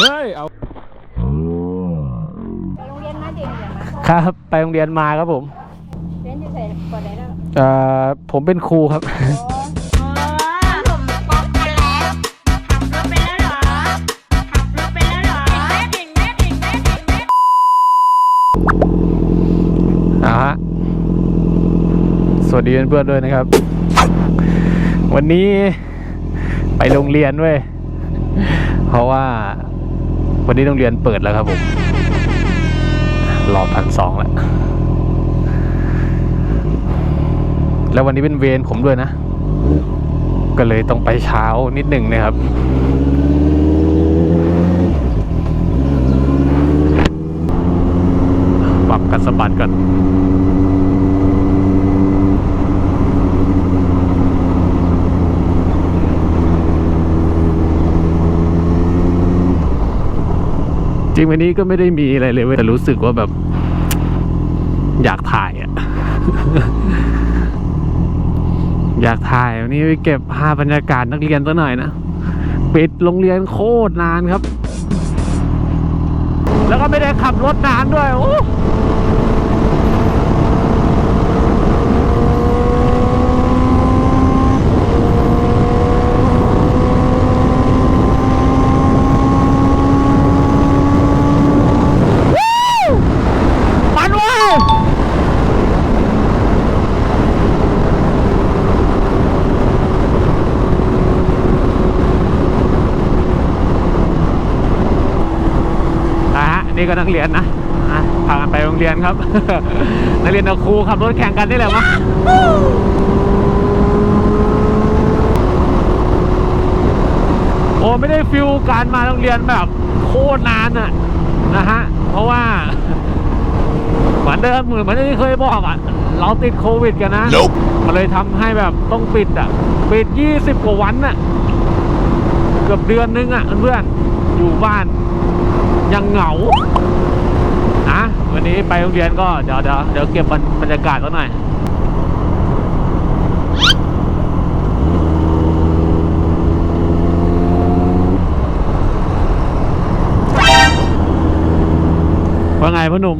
เฮ้ย เอา ไปโรงเรียนมาเด็กเรียนมาครับ ไปโรงเรียนมาครับผม เรียนอยู่ใส่ปอไหนแล้วเอ่อ ผมเป็นครูครับอ๋ออ๋อผมป๊อกไปแล้วขับรถไปแล้วเหรอขับรถไปแล้วเหรอเก่งแม่เก่งแม่เก่งแม่เก่งแม่อ่าฮะ สวัสดีเพื่อนๆด้วยนะครับ วันนี้ไปโรงเรียนเว้ย เพราะว่า วันนี้โรงเรียนเปิดแล้วครับผมรอพันสองแล้วแล้ววันนี้เป็นเวรผมด้วยนะ ก็เลยต้องไปเช้านิดหนึ่งนะครับ ปรับกันสะบัดก่อน ริงวันนี้ก็ไม่ได้มีอะไรเลยเว้ยแต่รู้สึกว่าแบบ อยากถ่ายอะอยากถ่ายวันนี้ไปเก็บภาพบรรยากาศนักเรียนตัวหน่อยนะปิดโรงเรียนโคตรนานครับ แล้วก็ไม่ได้ขับรถนานด้วย โอ้ มันเว้ย นะฮะนี่ก็นักเรียนนะอะพากันไปโรงเรียนครับ นักเรียนกับครูขับรถแข่งกันนี่แหละวะโอ้ไม่ได้ฟิลการมาโรงเรียนแบบโคตรนานอะนะฮะเพราะว่าเหมือนเดิมเหมือนเหมือนที่เคยบอกอะเราติดโควิดกันนะ Nope มันเลยทำให้แบบต้องปิดอะปิดยี่สิบกว่าวันน่ะเกือบเดือนนึงอะเพื่อนๆอยู่บ้าน ยังเหงานะวันนี้ไปโรงเรียนก็เดี๋ยวเดี๋ยวเดี๋ยวเก็บบรรยากาศก็หน่อยว่าไงพ่อหนุ่ม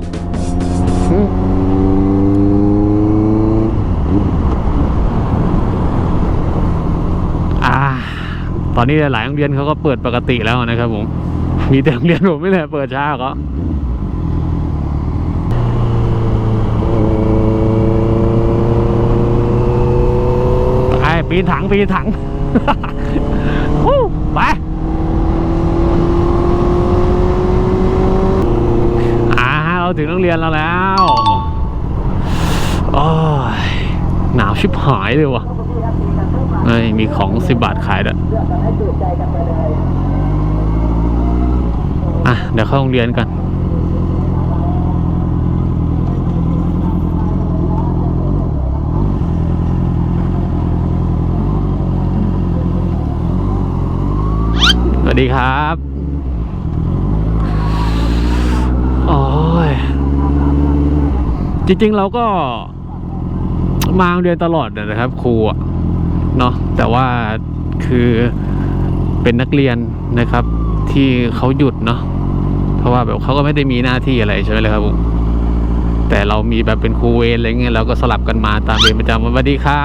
อ่าตอนนี้หลายโรงเรียนเขาก็เปิดปกติแล้วนะครับผม มีแต่โรงเรียนผมไม่เลยเปิดช้าก็ไปปีนถังปีนถังไปอ่าเราถึงโรงเรียนเราแล้วโอ้ยหนาวชิบหายเลยวะเอ้ยมีของสิบบาทขายด้วย อะ เดี๋ยวเข้าโรงเรียนกันสวัสดีครับโอ้ยจริงๆเราก็มาโรงเรียนตลอดนะครับครูเนาะแต่ว่าคือเป็นนักเรียนนะครับที่เขาหยุดเนาะ เพราะว่าแบบเขาก็ไม่ได้มีหน้าที่อะไรใช่ไหมเลยครับผมแต่เรามีแบบเป็นครูเวรอะไรเงี้ยเราก็สลับกันมาตามเวรประจำวันสวัสดีค่ะ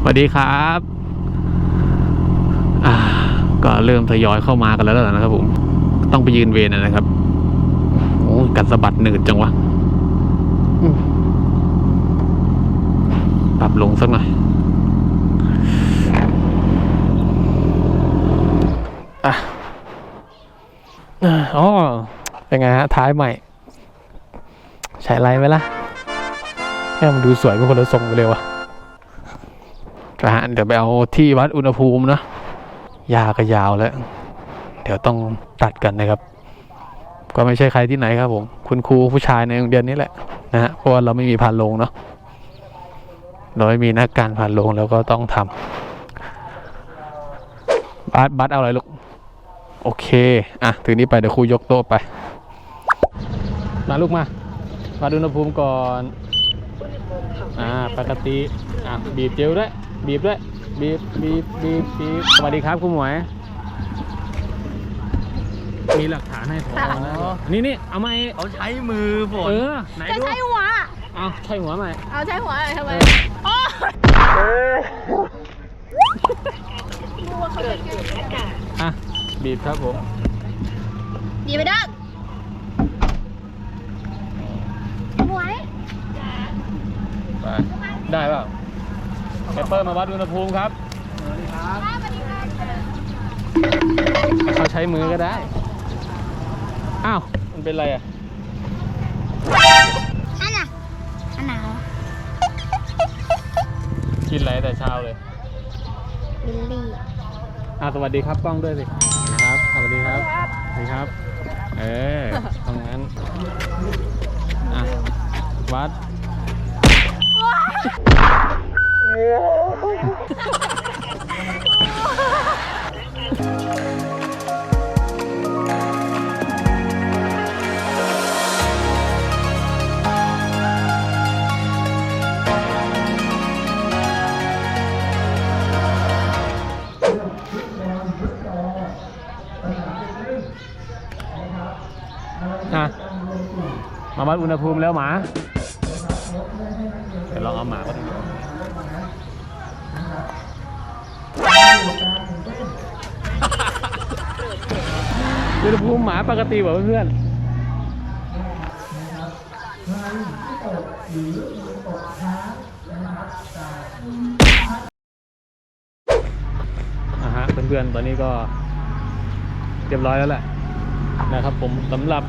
สวัสดีครับอ่าก็เริ่มทยอยเข้ามากันแล้วนะครับผมต้องไปยืนเวรนะครับโอ้กันสะบัดหนืดจังวะปรับลงสักหน่อย อะอ๋อเป็นไงฮะท้ายใหม่ ใช้ไรไหมล่ะแค่มันดูสวยเป็นคนละทรงไปเลยวะนะฮะเดี๋ยวไปเอาที่วัดอุณหภูมินะยาก็ยาวแล้ว เดี๋ยวต้องตัดกันนะครับ ก็ไม่ใช่ใครที่ไหนครับผม คุณครูผู้ชายในโรงเรียนนี้แหละนะฮะเพราะว่าเราไม่มีผ่านโรงเนาะเราไม่มีนักการผ่านโรงแล้วก็ต้องทำบัสบัสเอาอะไรลูก โอเค อะ ถือนี้ไป เดี๋ยวครูยกโต๊ะไป มาลูกมาวัดอุณหภูมิก่อน อ่า ปกติ อะ บีบเจลด้วย บีบด้วย บีบ บีบ บีบ บีบ สวัสดีครับคุณหมวย มีหลักฐานให้พอนะนี่นี่เอาไหมเขาใช้มือฝนเออ ไหนจะดู ใช้หัว เอาใช่หัวไหม เอาใช้หัวอะไรทำไมโอ้อะ บีบครับผม ดีไปดักหวยไปได้เปล่าเปเปอร์มาวัดอุณหภูมิครับ เขาใช้มือก็ได้ อ้าว มันเป็นอะไรอะ อันน่ะอันหนาวกินอะไรแต่เช้าเลยลิลลี่ อะสวัสดีครับกล้องด้วยสิครับส วัสดีครับ สวัสดีครับ เออตรงนั้น อะ วัดอะ มาวัดอุณหภูมิแล้วหมา เดี๋ยวลองเอาหมาก็ดูอุณหภูมิหมาปกติกว่าเพื่อนอะฮะเพื่อนๆ ตอนนี้ก็เรียบร้อยแล้วแหละนะครับผมสำหรับ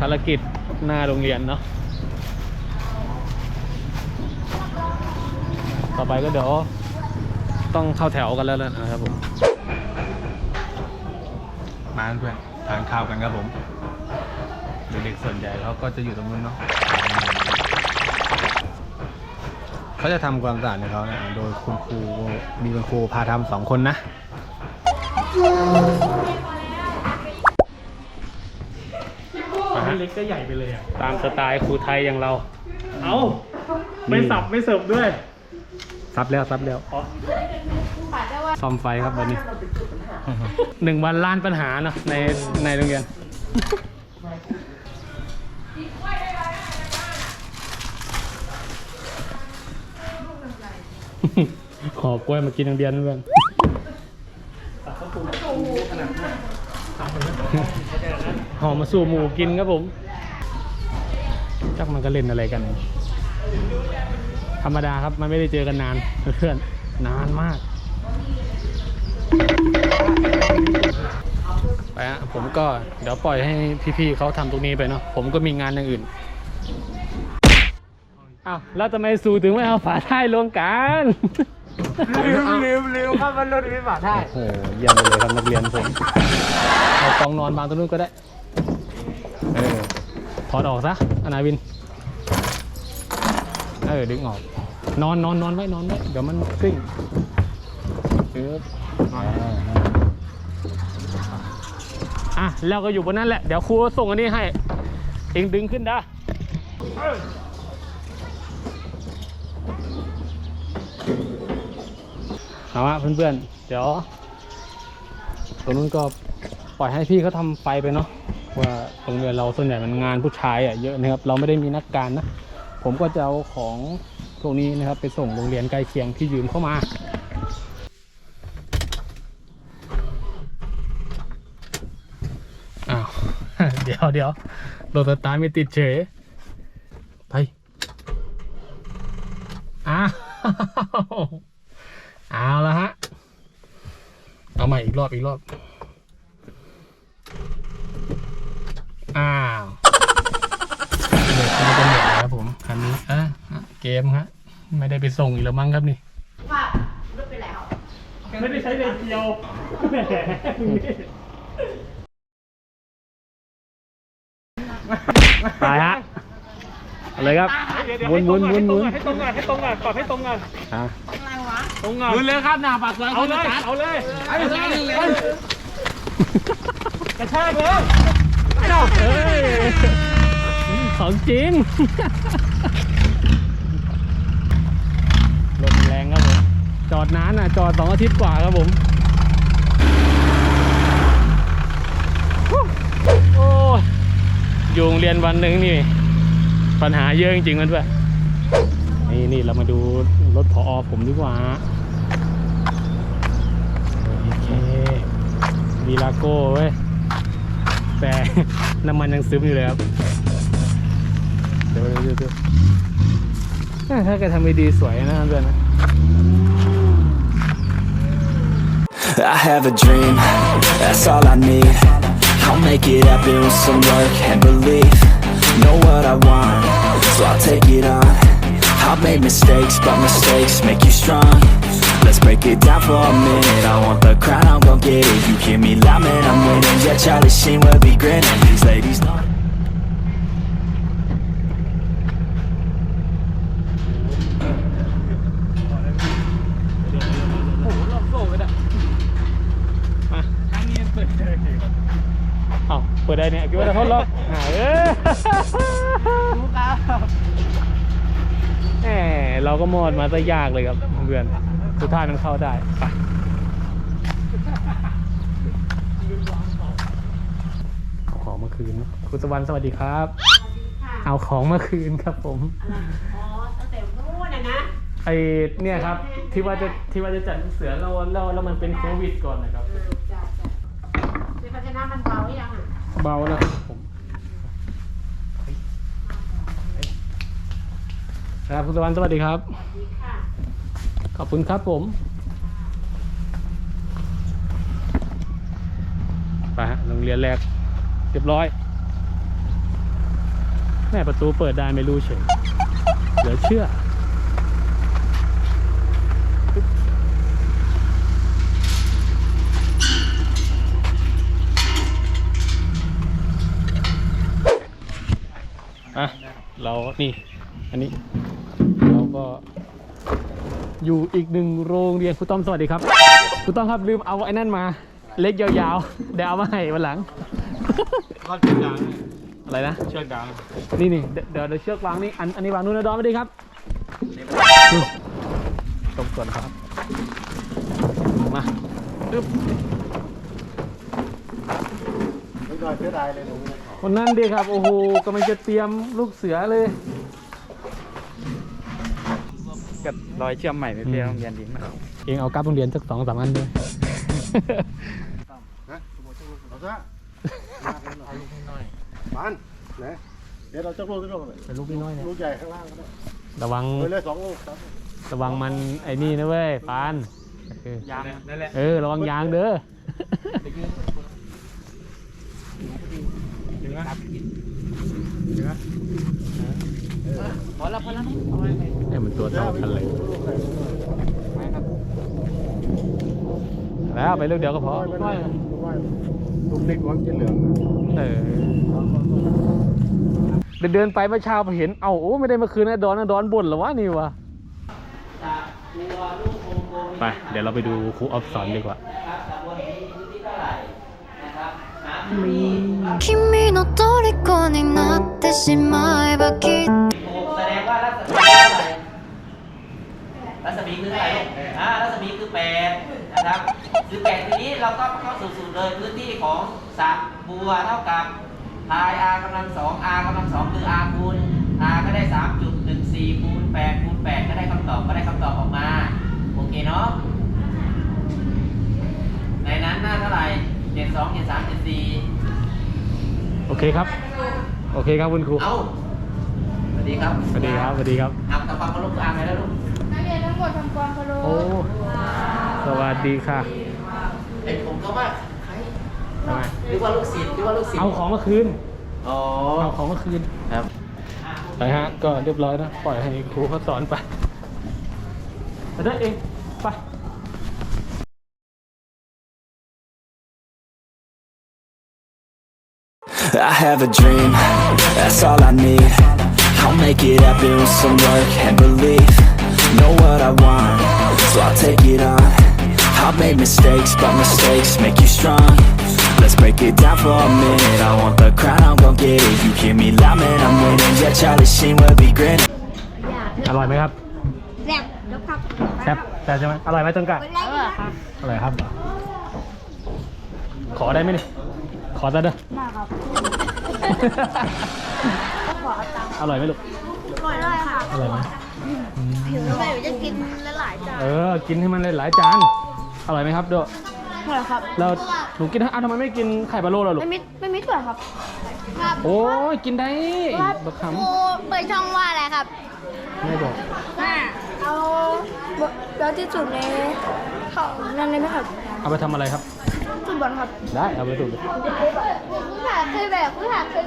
ภารกิจ หน้าโรงเรียนเนาะต่อไปก็เดี๋ยวต้องเข้าแถวกันแล้วนะครับผม มาเพื่อนทานข้าวกันครับผมเด็กๆส่วนใหญ่เขาก็จะอยู่ตรงนู้นเนาะเขาจะทำความสะอาดในเขานะโดยคุณครูมีคุณครูพาทำสองคนนะ เล็กก็ใหญ่ไปเลยอะ ตามสไตล์ครูไทยอย่างเรา เอาไม่สับไม่เสิร์ฟด้วย ซับแล้วซับแล้วซ่อมไฟครับวันนี้หนึ่งวันล้านปัญหาเนาะในในโรงเรียนขอกล้วยมากินทางเดียนเพื่อน หอมมาสู่หมูกินครับผมจักมันก็เล่นอะไรกัน ธรรมดาครับมันไม่ได้เจอกันนานเพื่อนๆนานมาก ไปฮะผมก็เดี๋ยวปล่อยให้พี่ๆเขาทำตรงนี้ไปเนาะผมก็มีงานอย่างอื่นอ้าวแล้วทำไมสูถึงไม่เอาฝาท้ายลงกันลืมลืมลืมครับมันรถมีฝาท้ายโอ้โหเยี่ยมไปเลยครับนักเรียนผมเอากองนอนบางตรงนู้นก็ได้เออถ อดออกซะอนาวิน เออ ดึงออก นอนนอนนอนไว้นอนไว้ เดี๋ยวมันกลิ้งปึ๊บอ่าอะแล้วก็อยู่บนนั้นแหละ เดี๋ยวครูส่งอันนี้ให้ เองดึงขึ้นได้เอาละเพื่อนๆ เดี๋ยวตรงนู้นก็ปล่อยให้พี่เขาทำไฟไปเนาะ ว่าโรงเรียนเราส่วนใหญ่มันงานผู้ชายอะเยอะนะครับ เราไม่ได้มีนักการนะ ผมก็จะเอาของพวกนี้นะครับ ไปส่งโรงเรียนใกล้เคียงที่ยืมเข้ามาอ้าวเดี๋ยวเดี๋ยวโดนสตาร์ไม่ติดเฉยไปอ้าวเอาละฮะ เอาใหม่อีกรอบอีกรอบ อ้าวเด็กมันจะหมดแล้วครับผมคันนี้อะอะเกมฮะไม่ได้ไปส่งอีกแล้วมั้งครับนี่ว่ารุดไปแล้วไม่ได้ใช้เลยเดียวตายฮะเอาเลยครับวนวนวนวนให้ตรงก่อนให้ตรงก่อนปรับให้ตรงก่อนอะตรงก่อนรุนเลยครับหน้าปากซอยเอาเลยเอาเลยไอ้เลยกระชากเลย เฮ้ยของจริง ลมแรงครับผม จอดนานอะ จอดสองอาทิตย์กว่าครับผม โอ้ยู่โรงเรียนวันหนึ่งนี่ ปัญหาเยอะจริงๆมันด้วยนี่นี่เรามาดูรถพอผมดีกว่า โอเควีลาโก้เว้ย แต่น้ำมันยังซึมอยู่เลยครับ เดี๋ยวเดี๋ยวเดี๋ยวถ้าแกทำไม่ดีสวยนะเพื่อนนะ I have a dream, that's all I need. I'll make it happen with some work and belief. Know what I want, so I'll take it on. I've made mistakes, but mistakes make you strong. Let's break it down for a minute. I want the crown, I'm gon' get it. You hear me loud, man, I'm winning. Yeah, Charlie Sheen will be grinning. These ladies know. โอ้โหรอบโซ่เลยนะมาครั้งนี้เปิดได้เอ้าเปิดได้เนี่ยคิดว่าจะทดลองหาเอ้ยรู้ครับแหมเราก็มอดมาซะยากเลยครับเพื่อน สุดท้ายมันเข้าได้ไปเอาของมาคืนนะคุณสวรรค์สวัสดีครับ เอาของมาคืนครับผมอ๋อตั้งแต่นู้นนะนะไอเนี่ยครับที่ว่าจะที่ว่าจะจัดเสือเราเราแล้วมันเป็นโควิดก่อนนะครับจ้ะจ้ะในภาชนะมันเบาหรือยังอะเบาแล้วครับผมครับคุณสวรรค์สวัสดีครับดีค่ะ ขอบคุณครับผม ไปฮะโรงเรียนแรกเรียบร้อย แม่ประตูเปิดได้ไม่รู้เฉยเหลือเชื่ออะเรานี่ อันนี้ เราก็ อยู่อีกหนึ่งโรงเรียนครูต้อมสวัสดีครับครูต้อมครับลืมเอาไอ้นั่นมา เล็กยาวๆเดี๋ยวเอามาให้วันหลังทอดเชือกดางอะไรนะเชือกดางนี่นี่เดี๋ยวเดี๋ยวเชือกวางนี่อันอันนี้วางนู่นนะดอมไม่ดีครับนู่นตรงส่วนครับมาปึ๊บคนนั้นดีครับโอ้โหกำลังจะเตรียมลูกเสือเลย กับ รอยเชื่อมใหม่ไม่เพียงโรงเรียนดิ้งนะครับเองเอากลับโรงเรียนสักสองสามอันด้วยเอาซะปานไหนเดี๋ยวเราจะลูกจะลูกเลยเป็นลูกพี่น้อยเนี่ยลูกใหญ่ข้างล่างก็ได้ระวังเลยเลยสองลูกครับระวังมันไอ้นี่นะเว้ยปานเออยางนั่นแหละเออระวังยางเด้อ ถึงไหมพอแล้วพอแล้วนะให้มันตัวเท่ากันเลยแล้วไปลูกเดียวก็พอไม่ไม่ไม่ลูกเล็กวางกินเหลืองเออเดินเดินไปเมื่อเช้าไปเห็น เอ้าโอ้ไม่ได้เมื่อคืนนะดอนนะดอนบ่นเหรอวะนี่วะไป เดี๋ยวเราไปดูครูออฟสอนดีกว่า 君の虜になってしまえばきっと แสดงว่ารัศมีคืออะไรรัศมีคืออะไรลูกอ่ารัศมีคือแปดนะครับคือแปดทีนี้เราก็เข้าสู่สูตรเลยพื้นที่ของสระบัวเท่ากับพาย r กำลังสอง r กำลังสองคือ r คูณ r ก็ได้สามจุดหนึ่งสี่คูณแปดคูณแปดก็ได้คำตอบก็ได้คำตอบออกมา โอเคเนาะ ในนั้นหน้าเท่าไหร่เจ็ด สองเจ็ดสามเจ็ดสี่โอเคครับ โอเคครับคุณครู เอ้าสวัสดีครับสวัสดีครับ สวัสดีครับเอาทำความเคารพอ่านไปแล้วลูกนักเรียนทั้งหมดทำความเคารพโอ้ สวัสดีค่ะไอ้ผมก็ว่าใครทำไมหรือว่าลูกศิษย์หรือว่าลูกศิษย์เอาของมาคืน อ๋อ เอาของมาคืน ครับไปฮะ ก็เรียบร้อยนะ ปล่อยให้ครูเขาสอนไปไปได้เอง I have a dream, that's all I need. I'll make it happen with some work and belief. Know what I want, so I'll take it on. I've made mistakes, but mistakes make you strong. Let's break it down for a minute. I want the crown, I'm gon' get it. You hear me loud, man, I'm winning. Yeah, Charlie Sheen will be grinning. อร่อยไหมครับ แซ่บยกครับ แซ่บแซ่บใช่ไหมอร่อยไหมต้นกะ เป็นไรดีครับ อร่อยครับ ขอได้ไหมนี่ ขอซะเด้อ มา ครับอร่อยไหมลูก อร่อยค่ะอร่อยไหมหิวแล้วแบบจะกินหลายๆจานเออ กินให้มันหลายๆจาน อร่อยไหมครับโดอร่อยครับแล้วหนูกินอ้าวทำไมไม่กินไข่ปลาโลล่ะลูก ไม่มิดไม่มิดด้วยครับครับโอ้ยกินได้บักคครูเปิดช่องว่าอะไรครับำไม่บอก อ่าเอาเบลที่สุดในของนั่นเลยไหมครับ เอาไปทำอะไรครับ ฟุตบอลครับได้เอาไปถูกผู้หาเคยแบบผู้หาเคย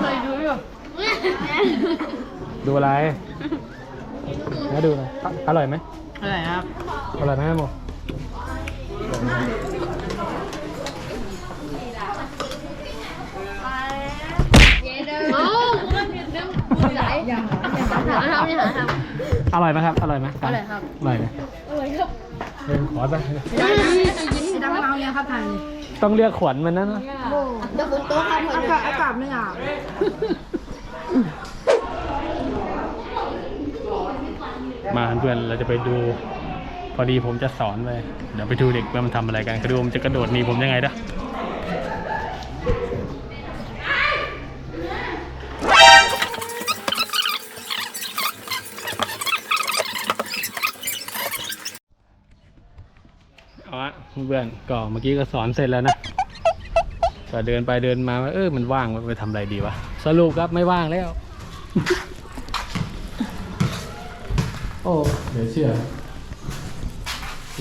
เคยดูอยู่ดูอะไรมาดูหนะอร่อยไหมอะไรครับอร่อยไหมโมโอ้มันเป็นเรื่องผู้ใหญ่อย่าหาทำอย่าหาทำอร่อยไหมครับ อร่อยไหมอร่อยครับ อร่อยไหมอร่อยครับ เออขอไปยินดังเราเนี่ยครับทันต้องเรียกขวัญมันนะนะเดี๋ยวคุณโต๊ะครับอากาศอากาศไม่อาบมาเพื่อนเราจะไปดู พอดีผมจะสอนไปเดี๋ยวไปดูเด็กว่ามันทำอะไรกันกระดูมันจะกระโดดหนีผมยังไงนะ พื่อนก็เมื่อกี้ก็สอนเสร็จแล้วนะก็เดินไปเดินมาว่าเออมันว่างไปทำอะไรดีวะสรุปครับไม่ว่างแล้ว โอ้เดี๋ยวเชื่อ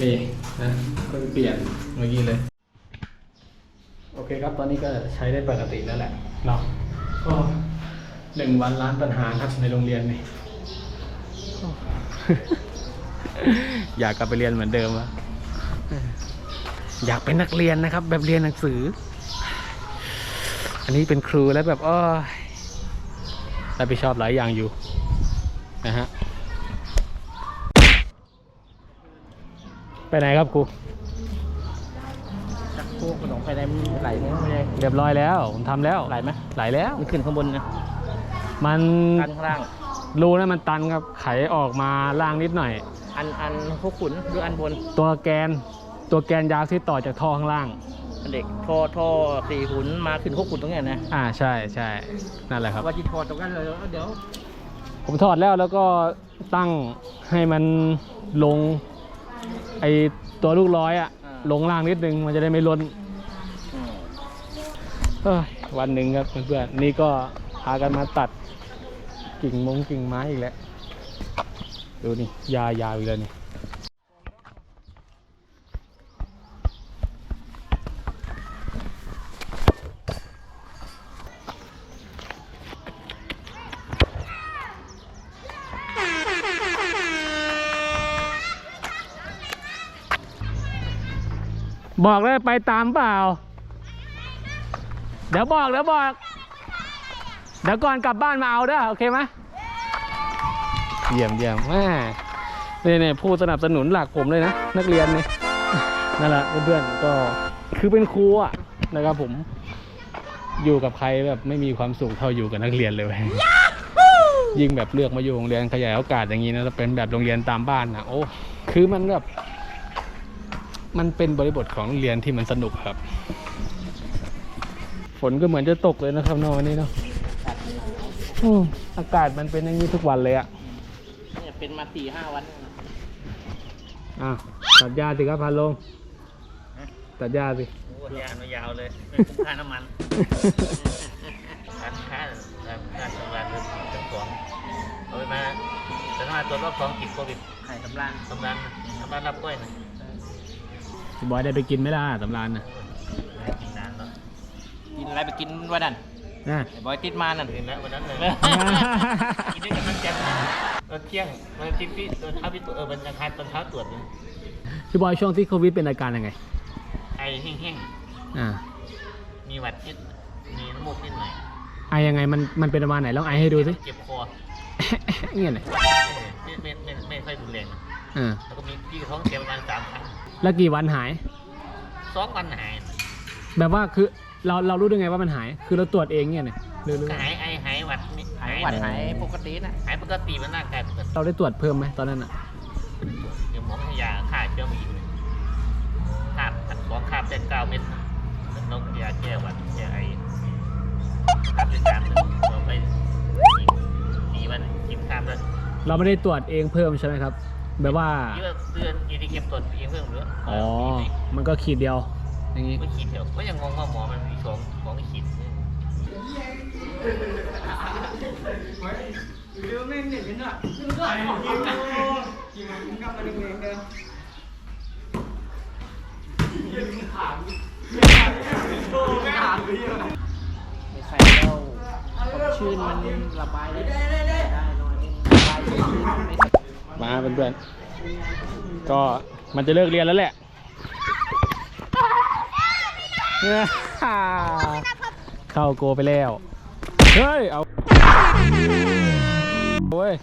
นี่นะเพิ่งเปลี่ยนเมื่อกี้เลย โอเคครับตอนนี้ก็ใช้ได้ปกติแล้วแหละเนาะก็หนึ่งวันล้านปัญหาครับในโรงเรียนนี่อยากกลับไปเรียนเหมือนเดิมวะ อยากเป็นนักเรียนนะครับ แบบเรียนหนังสือ อันนี้เป็นครูแล้วแบบอ้อรับผิดชอบหลายอย่างอยู่นะฮะไปไหนครับครูจักพวกขนมไฟแดงไหลไหมไม่ได้เรียบร้อยแล้วผมทำแล้วไหลไหมไหลแล้ว มันขึ้นข้างบนนะมันตันข้างล่าง รูนะมันตันครับไขออกมาล่างนิดหน่อย อันอันพวกขุนหรืออันบนตัวแกน ตัวแกนยาวที่ต่อจากท่อข้างล่างอันเด็กท่อท่อสี่ขุนมาขึ้นพวกขุนตรงเนี้ยนะอ่าใช่ใช่นั่นแหละครับว่าที่ทอดตรงนั้นเลยเดี๋ยว ผมถอดแล้วแล้วก็ตั้งให้มันลงไอตัวลูกร้อยอะลงล่างนิดนึงมันจะได้ไม่ล้นอืมเอ้ยวันหนึ่งครับเพื่อนๆนี่ก็พากันมาตัดกิ่งมงกิ่งไม้อีกแล้ว ดูนี่ยายาวอีกแล้วนี่ บอกเลยไปตามเปล่า เดี๋ยวบอกเดี๋ยวบอก เดี๋ยวก่อนกลับบ้านมาเอาเด้อโอเคไหมเยี่ยมเยี่ยมแม่นี่นี่ผู้สนับสนุนหลักผมเลยนะ นักเรียนนี่นั่นแหละเพื่อนๆก็คือเป็นครูอะนะครับผม อยู่กับใครแบบไม่มีความสุขเท่าอยู่กับนักเรียนเลยเว้ยยิ่งแบบเลือกมาอยู่โรงเรียนขยายโอกาสอย่างนี้นะแล้วเป็นแบบโรงเรียนตามบ้านนะโอ้คือมันแบบ มันเป็นบริบทของโรงเรียนที่มันสนุกครับ ฝนก็เหมือนจะตกเลยนะครับเนอะวันนี้เนาะอืมอากาศมันเป็นอย่างนี้ทุกวันเลยอะเนี่ยเป็นมาสี่ห้าวันแล้วนะอะตัดหญ้าสิครับพันลงตัดหญ้าสิโอ้ยาวายาวเลยไม่คุ้มค่าน้ำมันการค่าการทำงานเป็นเป็นของเอาไปมาแต่ถ้ามาตรวจรอบสองติดโควิดไข่สำรานสำรานนะสำรานรับกล้วยนะ พี่บอยได้ไปกินไหมล่ะสำรานนะไม่กินนานแล้วกินอะไรไปกินวันนั้นนะ ไอ้บอยติดมานั่น เห็นแล้ววันนั้นเลย กินด้วยกันทั้งแก๊งตอนเที่ยงวันที่พี่ตอนเช้าพี่ตรวจเออวันอังคารตอนเช้าตรวจเนี่ยพี่บอยช่วงที่โควิดเป็นอาการยังไง ไอแห้งอ่า ๆมีหวัดนิดมีน้ำมูกนิดหน่อยไอยังไงมันมันเป็นประมาณไหนลองไอให้ดูสิ เจ็บคอเงี้ยหน่อยเออไม่ไม่ไม่ไม่ค่อยรุนแรงนะอ่า แล้วก็มีพี่ท้องเสียประมาณสามครั้ง แล้วกี่วันหาย สองวันหายแบบว่าคือเราเรารู้ได้ไงว่ามันหาย คือเราตรวจเองเนี่ยเนี่ยหรือหรือก็หายไอหายหวัดนี่หายหวัดหายปกตินะหายปกติมันร่างกายปกติเราได้ตรวจเพิ่มไหมตอนนั้นอะเดี๋ยวหมอให้ยาฆ่าเชื้อมาอีกเลยคาบสองคาบเป็นเก้าเม็ดนะนกยาแก้หวัดแก้ไอครับเป็นการเราไปมีวันกินข้ามแล้วเราไม่ได้ตรวจเองเพิ่มใช่ไหมครับ แบบว่าที่ว่าเตือนอีทีเก็บตรวจเองเพิ่มหรืออ๋อ มันก็ขีดเดียว อย่างนี้ ไม่ขีดเดียวก็ยังงงว่าหมอมันมีสองสองขีดไม่ใส่แล้วความชื้นมันระบายได้ได้หน่อยนึงระบายชื้นไม่ใส่ มาเพื่อนๆก็มันจะเลิกเรียนแล้วแหละเนี่ยเข้าโกไปแล้ว เฮ้ย เอาโอ้ย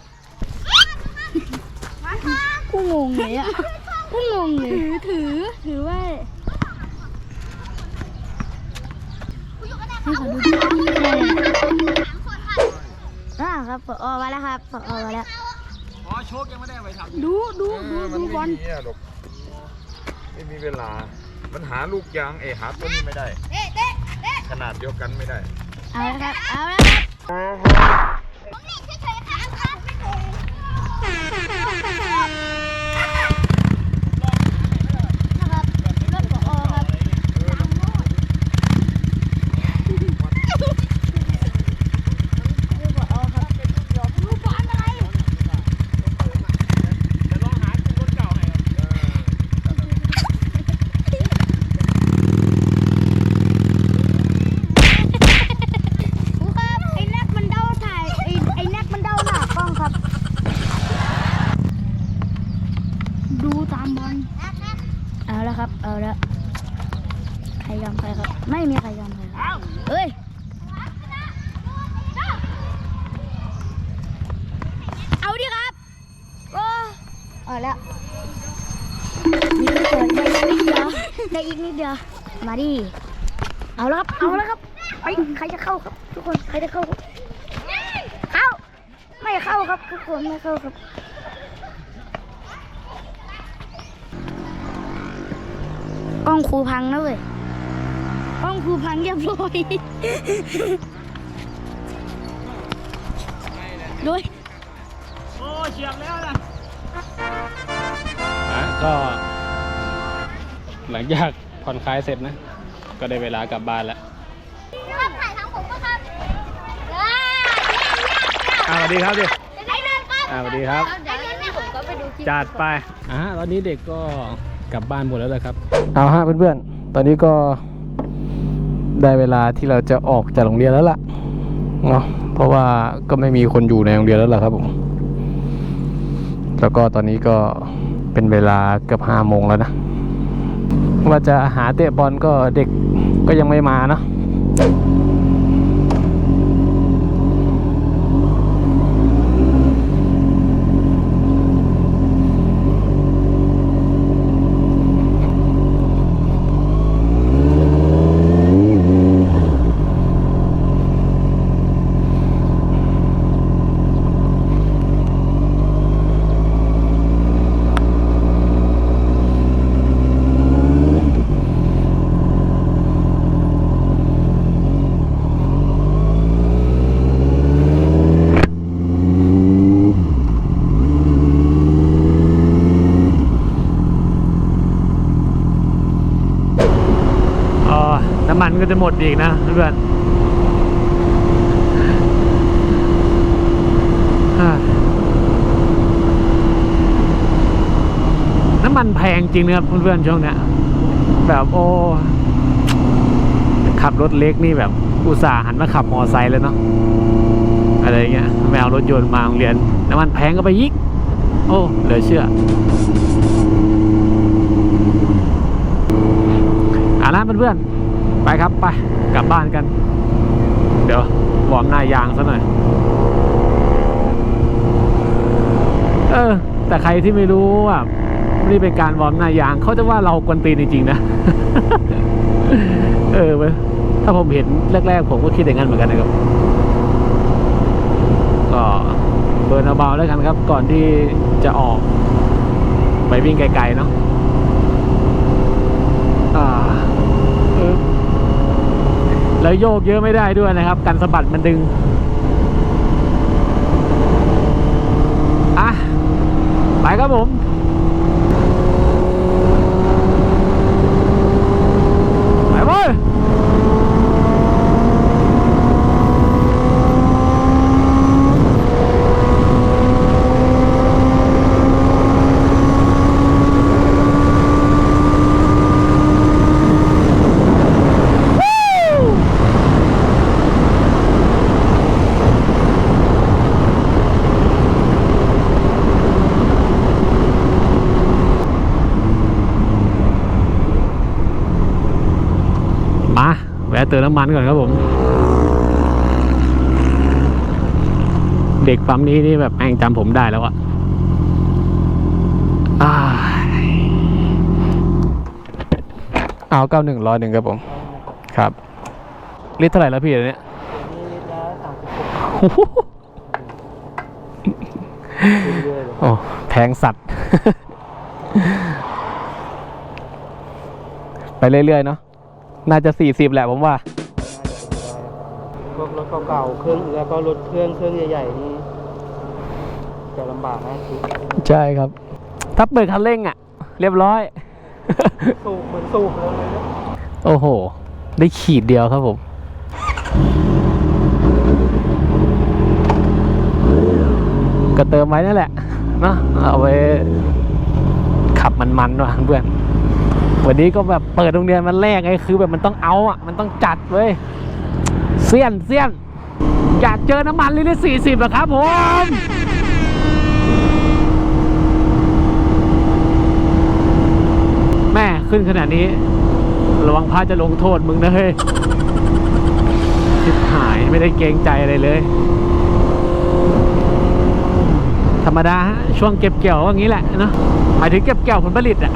กูงงเลยอะกูงงเลยถือถือไว้ให้ขอดูอ่าครับปอมาแล้วครับปอมาแล้วอ๋อ โชคยังไม่ได้ไปทดูดูดูมันดูไม่บอลมีอะหรอกไม่มีเวลา มันหาลูกยางเอยหาต้นนี้ไม่ได้ ขนาดเดียวกันไม่ได้เอาละครับเอาละครับนะครับรถปอครับรถปอครับดูบอลอะไร ครูครับไอ้แน็กมันเดาถ่ายไอ้ไอ้แน็กมันเดาหน้ากล้องครับ ดูตามบอลเอาแล้วครับ เอาแล้วใครยอมใครครับ ไม่มีใครยอมใครครับเฮ้ยเอาดิครับโอ้เอาแล้วนี่เปิดได้อีกนิดเดียวได้อีกนิดเดียวมา ดิเอาแล้วครับเอาแล้วครับไปใครจะเข้าครับ ทุกคนใครจะเข้าครับเข้าไม่เข้าครับทุกคนไม่เข้าครับกล้องครูพังนะเว้ยกล้องครูพังเรียบร้อยด้วยโอ้เฉียบแล้วนะอะก็ หลังจากผ่อนคลายเสร็จนะ ก็ได้เวลากลับบ้านแล้วครับถ่ายทางผมก็ครับอ่าสวัสดีครับดิไอ้เดินครับอ่าสวัสดีครับเดี๋ยวนี้ผมก็ไปดูคลิปจัดไปอ่าตอนนี้เด็กก็กลับบ้านหมดแล้วเลยครับ เอาฮะเพื่อนๆ ตอนนี้ก็ได้เวลาที่เราจะออกจากโรงเรียนแล้วล่ะเนาะเพราะว่าก็ไม่มีคนอยู่ในโรงเรียนแล้วล่ะครับผมแล้วก็ตอนนี้ก็เป็นเวลาเกือบห้าโมงแล้วนะ ว่าจะหาเตะบอลก็เด็กก็ยังไม่มาเนาะ อ๋อ น้ำมันก็ จะหมดอีกนะเพื่อนน้ำมันแพงจริงนะครับเพื่อนๆช่วงเนี้ยแบบโอ้ขับรถเล็กนี่แบบ อุตส่าห์หันมาขับมอไซค์แล้วเนาะอะไรเงี้ยไม่เอารถยนต์มาโรงเรียนน้ำมันแพงก็ไปยิกโอ้เหลือเชื่ออ่านะเพื่อนๆ ไปครับไปกลับบ้านกัน เดี๋ยววอร์มหน้ายางซะหน่อย เออ แต่ใครที่ไม่รู้ว่านี่เป็นการวอร์มหน้ายางเขาจะว่าเรากวนตีนจริงๆนะ เออเว้ยถ้าผมเห็นแรกๆ ผมก็คิดอย่างนั้นเหมือนกันนะครับ ก็เบิร์นเบาๆแล้วกันครับ ก่อนที่จะออก ไปวิ่งไกลๆเนาะ อ่าเออ แล้วโยกเยอะไม่ได้ด้วยนะครับ กันสะบัดมันดึงอะไปครับผม ไปเว้ย มาแวะ เติมน้ำมันก่อนครับผม เด็กปั๊มนี้นี่แบบแม่งจำผมได้แล้วอะอ้ายเอาเก้าหนึ่งร้อยหนึ่งครับผม ครับลิตรเท่าไหร่แล้วพี่เดี๋ยวนี้โอ้โหโอ้แพงสัตว์ ไปเรื่อยๆเนาะ น่าจะสี่สิบแหละผมว่า พวกรถเก่าๆเครื่องแล้วก็รถเครื่องเครื่องใหญ่ๆนี่จะลำบากนะคือใช่ครับ ถ้าเปิดคันเร่งอะ เรียบร้อย สูบเหมือนสูบเลยนะโอ้โห ได้ขีดเดียวครับผม ก็เติมไว้นั่นแหละเนาะเอาไว้ขับมันๆว่ะเพื่อน วันนี้ก็แบบเปิดโรงเรียนมันแรกไงคือแบบมันต้องเอาอะมันต้องจัดเว้ยเสี้ยนเสี้ยนอยากเจอน้ำมันลิตรสี่สิบอะครับผมแม่ขึ้นขนาดนี้ ระวังพระจะลงโทษมึงนะเฮ้ยชิบหายไม่ได้เกรงใจอะไรเลย ธรรมดาฮะช่วงเก็บเกี่ยวก็อย่างนี้แหละเนอะหมายถึงเก็บเกี่ยวผลผลิตอะ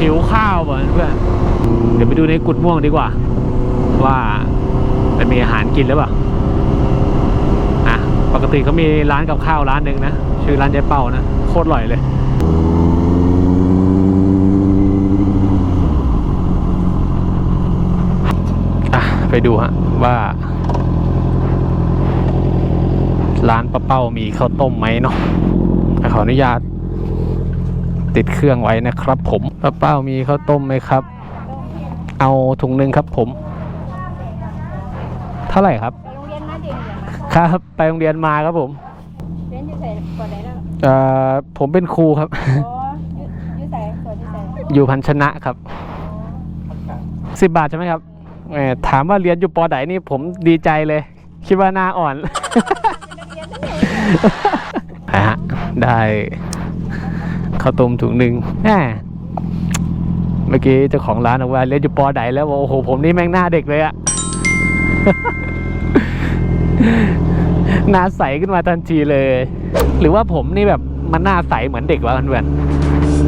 หิวข้าวบ่เพื่อน เดี๋ยวไปดูในกุดม่วงดีกว่า ว่ามันมีอาหารกินหรือเปล่าอะปกติเขามีร้านกับข้าวร้านหนึ่งนะ ชื่อร้านเจ๊เป้านะ โคตรอร่อยเลยอะไปดูฮะว่า ร้านป้าเป้ามีข้าวต้มไหมเนาะขออนุญาต ติดเครื่องไว้นะครับ ผมป้าเป้ามีข้าวต้มไหมครับ เอาถุงหนึ่งครับผม เท่าไหร่ครับโรงเรียนมาเด็กครับไปโรงเรียนมาครับผมเรียนอยู่ใส่ก่อนไหนแล้วเอ่อผมเป็นครูครับอ๋ออยู่ใส่ก่อนอยู่ใส่อยู่พันชนะครับสิบบาทใช่ไหมครับแหมถามว่าเรียนอยู่ปอไหนนี่ผมดีใจเลย คิดว่าหน้าอ่อนนะ ฮะได้ข้าวต้มถุงหนึ่งแหมเมื่อกี้เจ้าของร้านบอกว่าเรียนอยู่ปอไหนแล้วบอกโอ้โหผมนี่แม่งหน้าเด็กเลยอะหน้าใสขึ้นมาทันทีเลย หรือว่าผมนี่แบบมันหน้าใสเหมือนเด็กวะเพื่อน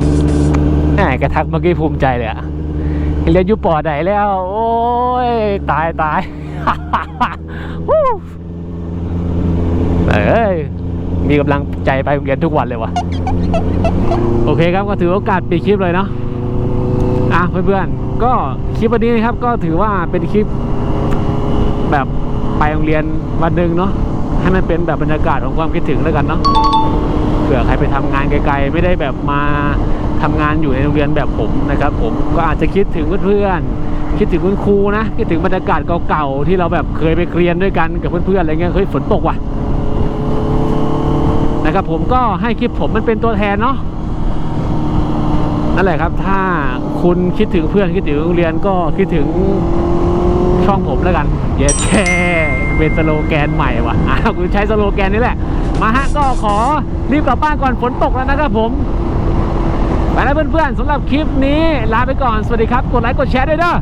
ๆแหมกระทักเมื่อกี้ภูมิใจเลยอะเรียนอยุปอไหนแล้ว โอ้ยตายตาย เอ้ยมีกำลังใจไปโรงเรียนทุกวันเลยวะโอเคครับก็ถือโอกาสปิดคลิปเลยเนาะอะเพื่อนๆก็คลิปวันนี้นะครับก็ถือว่าเป็นคลิป แบบไปโรงเรียนวันหนึ่งเนาะให้มันเป็นแบบบรรยากาศของความคิดถึงแล้วกันเนาะเผื่อใครไปทำงานไกลๆ ไม่ได้แบบมาทำงานอยู่ในโรงเรียนแบบผมนะครับ ผมก็อาจจะคิดถึงเพื่อนๆคิดถึงคุณครูนะคิดถึงบรรยากาศเก่าๆที่เราแบบเคยไปเรียนด้วยกันกับเพื่อนๆอะไรเงี้ยเฮ้ยฝนตกว่ะ นะครับผมก็ให้คลิปผมมันเป็นตัวแทนเนาะนั่นแหละครับ ถ้าคุณคิดถึงเพื่อนคิดถึงโรงเรียนก็คิดถึงช่องผมแล้วกัน เย็ดแค่เป็นสโลแกนใหม่ว่ะอะคุณใช้สโลแกนนี้แหละ มาฮะก็ขอรีบกลับบ้านก่อนฝนตกแล้วนะครับผมไปแล้วเพื่อนๆสำหรับคลิปนี้ลาไปก่อน สวัสดีครับ กดไลค์กดแชร์ด้วยเด้อ